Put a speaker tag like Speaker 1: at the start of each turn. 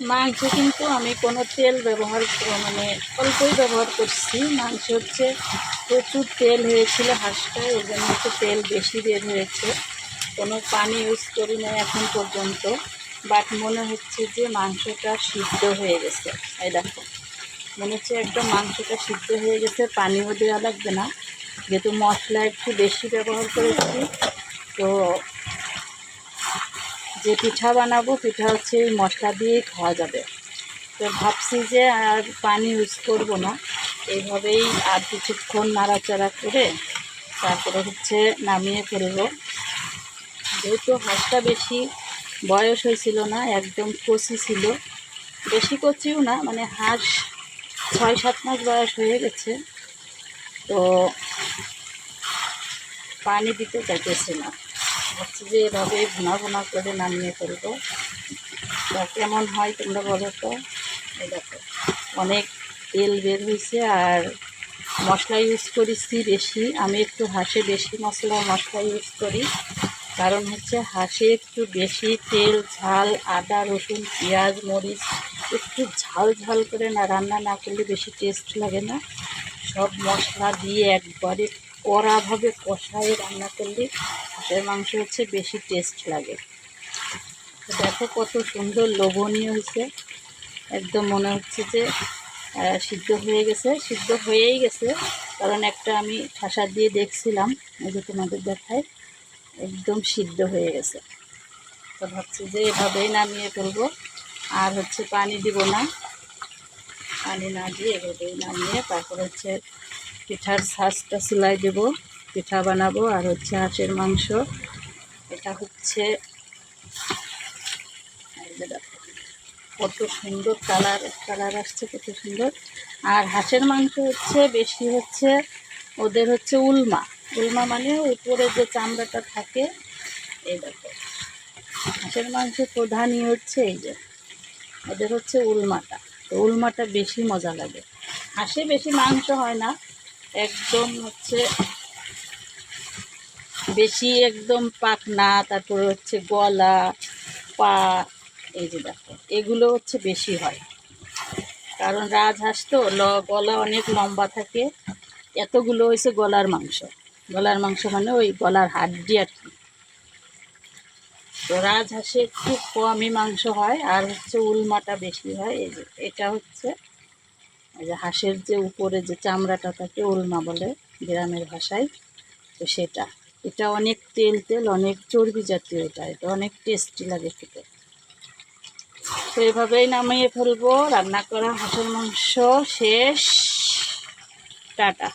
Speaker 1: মাংস কিন্তু আমি কোনো তেল ব্যবহার মানে অল্পই ব্যবহার করছি। মাংস হচ্ছে প্রচুর তেল হয়েছিল হাঁসটায় ওই জন্য হচ্ছে তেল বেশি বের হয়েছে। কোনো পানি ইউজ করি না এখন পর্যন্ত। বাট মনে হচ্ছে যে মাংসটা সিদ্ধ হয়ে গেছে। এই দেখো, মনে হচ্ছে একদম মাংসটা সিদ্ধ হয়ে গেছে পানিও দেওয়া লাগবে না। যেহেতু মশলা একটু বেশি ব্যবহার করেছি, তো যে পিঠা বানাবো, পিঠা হচ্ছে এই মশলা দিয়েই খাওয়া যাবে। তো ভাবছি যে আর পানি ইউজ করব না। এইভাবেই আর কিছুক্ষণ নাড়াচাড়া করে তারপরে হচ্ছে নামিয়ে ফেলব। যেহেতু হাঁসটা বেশি বয়স হয়েছিল না, একদম কচি ছিল। বেশি কচিও না মানে হাঁস ছয় সাত মাস বয়স হয়ে গেছে। তো পানি দিতে চাইতেছে না। হচ্ছে যে এভাবে ভুনা ভুনা করে নামিয়ে ফেলব। তা কেমন হয় তোমরা বলো তো? দেখো, অনেক তেল বের হয়েছে আর মশলা ইউজ করেছি বেশি। আমি একটু হাঁসে বেশি মশলা মশলা ইউজ করি। কারণ হচ্ছে হাঁসে একটু বেশি তেল, ঝাল, আদা, রসুন, পেঁয়াজ, মরিচ একটু ঝাল ঝাল করে না, রান্না না করলে বেশি টেস্ট লাগে না। সব মশলা দিয়ে একবারে কড়াভাবে কষায় রান্না করলে হাঁসের মাংস হচ্ছে বেশি টেস্ট লাগে। দেখো কত সুন্দর লোভনীয় হয়েছে। একদম মনে হচ্ছে যে সিদ্ধ হয়ে গেছে। সিদ্ধ হয়েই গেছে। কারণ একটা আমি ঠাসা দিয়ে দেখছিলাম, এই যে তোমাদের দেখায়, একদম সিদ্ধ হয়ে গেছে। তো ভাবছি যে এভাবেই নামিয়ে ফেলব। আর হচ্ছে পানি দিব না। পানি না দিয়ে এভাবেই নামিয়ে তারপর হচ্ছে পিঠার ছাঁচটা সেলাই দেবো, পিঠা বানাবো আর হচ্ছে হাঁসের মাংস। এটা হচ্ছে কত সুন্দর কালার কালার আসছে কত সুন্দর। আর হাঁসের মাংস হচ্ছে বেশি হচ্ছে ওদের হচ্ছে উলমা। উলমা মানে উপরে যে চামড়াটা থাকে, এই দেখো। হাঁসের মাংস প্রধানই হচ্ছে এই যে, ওদের হচ্ছে উলমাটা। তো উলমাটা বেশি মজা লাগে। হাঁসে বেশি মাংস হয় না একদম হচ্ছে বেশি একদম পাকনা তারপরে হচ্ছে গলা, পা, এই যে দেখো, এগুলো হচ্ছে বেশি হয়। কারণ রাজহাঁস তো, ল, গলা অনেক লম্বা থাকে। এতগুলো হয়েছে গলার মাংস। গলার মাংস মানে ওই গলার হাড্ডি আর কি। তো রাজহাঁসে একটু কমই মাংস হয়, আর হচ্ছে উলমাটা বেশি হয়। এই যে, এটা হচ্ছে এই যে হাঁসের যে উপরে যে চামড়াটা থাকে ওলমা বলে গ্রামের ভাষায়, তো সেটা। এটা অনেক তেল তেল, অনেক চর্বি জাতীয় এটা। এটা অনেক টেস্টি লাগে খেতে। তো এভাবেই নামিয়ে ফেলব। রান্না করা হাঁসের মাংস শেষ। টাটা।